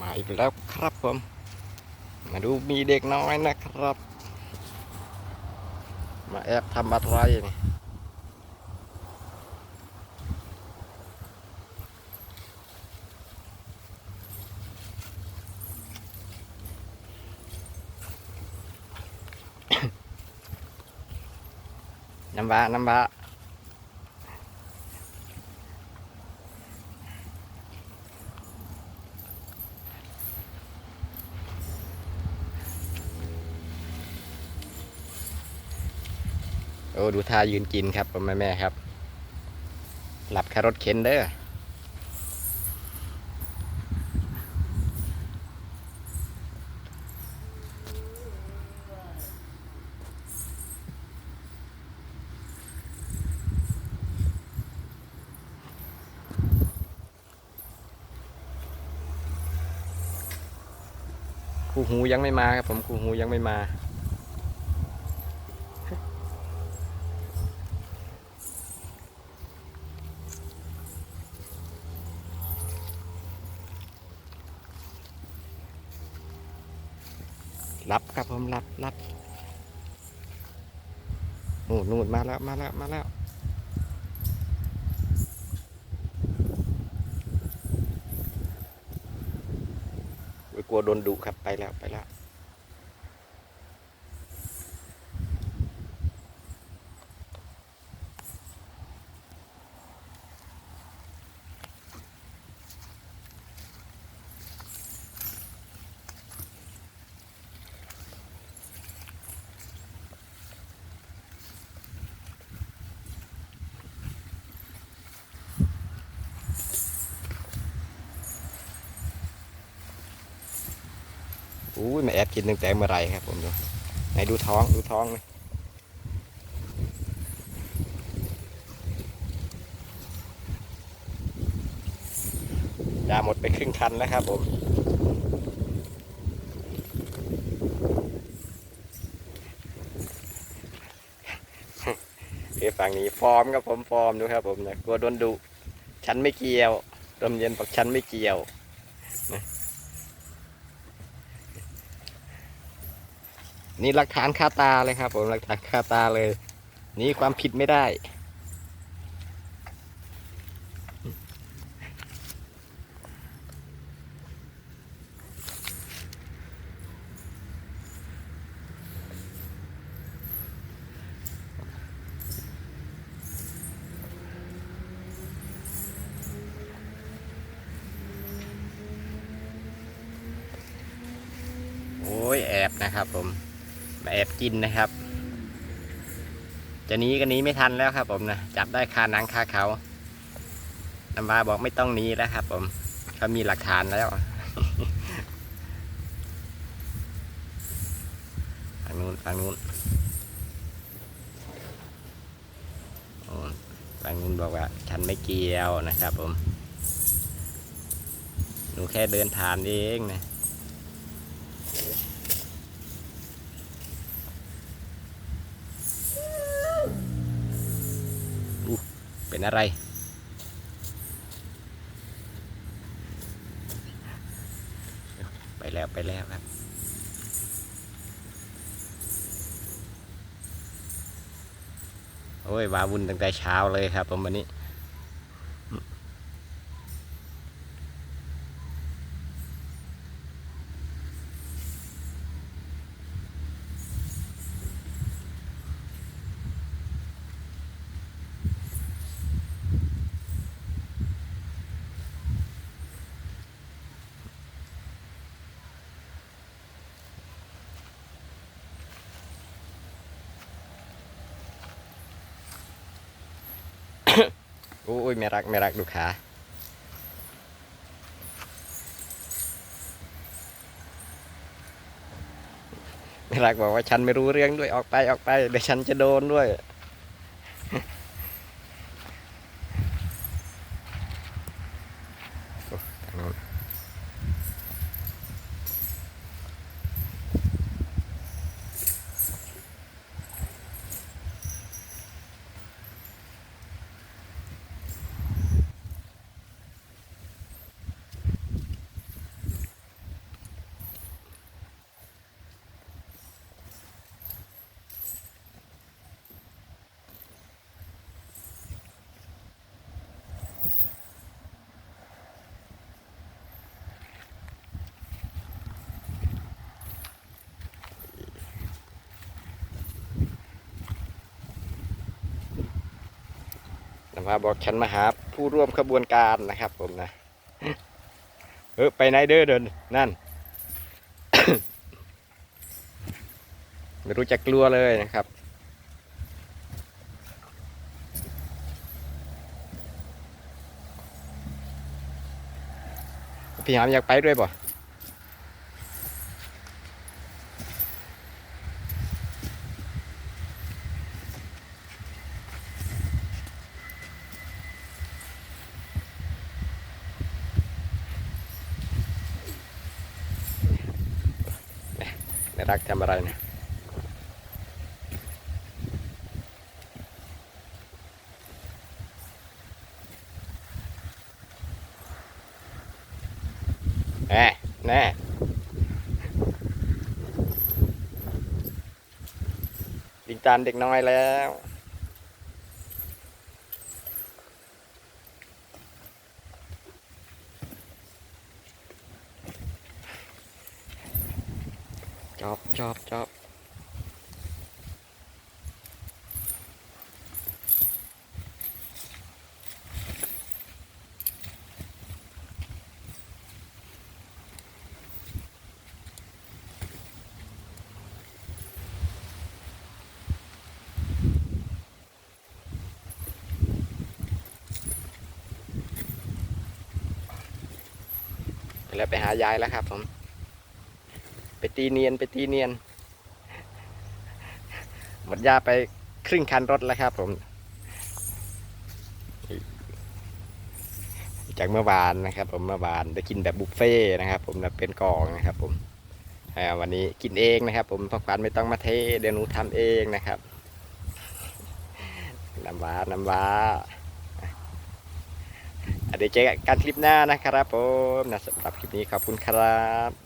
มาอีกแล้วครับผม มาดูมีเด็กน้อยนะครับ มาแอบทำอะไรนี่น้ำบาน้ำบา โอ้ดูท่ายืนกินครับแม่แม่ครับ หลับคารถเข็นเด้อคูหูยังไม่มาครับผมคูหูยังไม่มา รับครับผมรับรับนู่นนู่นมาแล้วมาแล้วมาแล้วกลัวโดนดุครับไปแล้วไปแล้ว อู้ยมาแอบกินตั้งแต่เมื่อไรครับผมดูไหนดูท้องดูท้องเลยยาหมดไปครึ่งคันแล้วครับผมเอฝั่งนี้ฟอร์มครับผมฟอร์มดูครับผมนะกลัวโดนดุฉันไม่เกี่ยวลมเย็นบอกฉันไม่เกี่ยวนี่ นี่หลักฐานคาตาเลยครับ ผมหลักฐานคาตาเลยนี่ความผิดไม่ได้ โอ้ยแอบนะครับผม แอบกินนะครับ จะหนีก็หนีไม่ทันแล้วครับ ผมนะจับได้คาหนังคาเขาน้ำบาบอกไม่ต้องหนีแล้วครับ ผมเขามีหลักฐานแล้วฝั่งนู้นฝั่งนู้นโอ้ฝั่งนู้นบอกว่า ฉันไม่เกี่ยวนะครับ ผม หนูแค่เดินผ่านเองนะ เป็นอะไร ไปแล้วไปแล้วครับโอ้ยวาวุ่นตั้งแต่เช้าเลยครับผมวันนี้ โอุ้ยไม่รักไม่รักดูขาไม่รักบอกว่าฉันไม่รู้เรื่องด้วยออกไปออกไปเดี๋ยวฉันจะโดนด้วยโอ้ทางโน้นำว่าบอกฉันมาหาผู้ร่วมขบวนการนะครับ ผมนะเออไปไหนเด้อเดินนั่น ไม่รู้จะกลัวเลยนะครับ พี่หามอยากไปด้วยป่ะน รักทำอะไรเนี่ยแน่แน่ดิงจานเด็กน้อยแล้ว อบชอบชอบแล้วไปหายายแล้วครับผม ตีเนียนไปตีเนียน หมดยาไปครึ่งคันรถแล้วครับผม จากเมื่อวานนะครับ ผมเมื่อวานได้กินแบบบุฟเฟ่นะครับ ผมนะเป็นกองนะครับผมวันนี้กินเองนะครับ ผมพักวันไม่ต้องมาเทเดี๋ยวหนูทำเองนะครับน้ำว้าน้ำว้าเดี๋ยวเจอกันคลิปหน้านะครับผมนะสำหรับคลิปนี้ขอบคุณครับ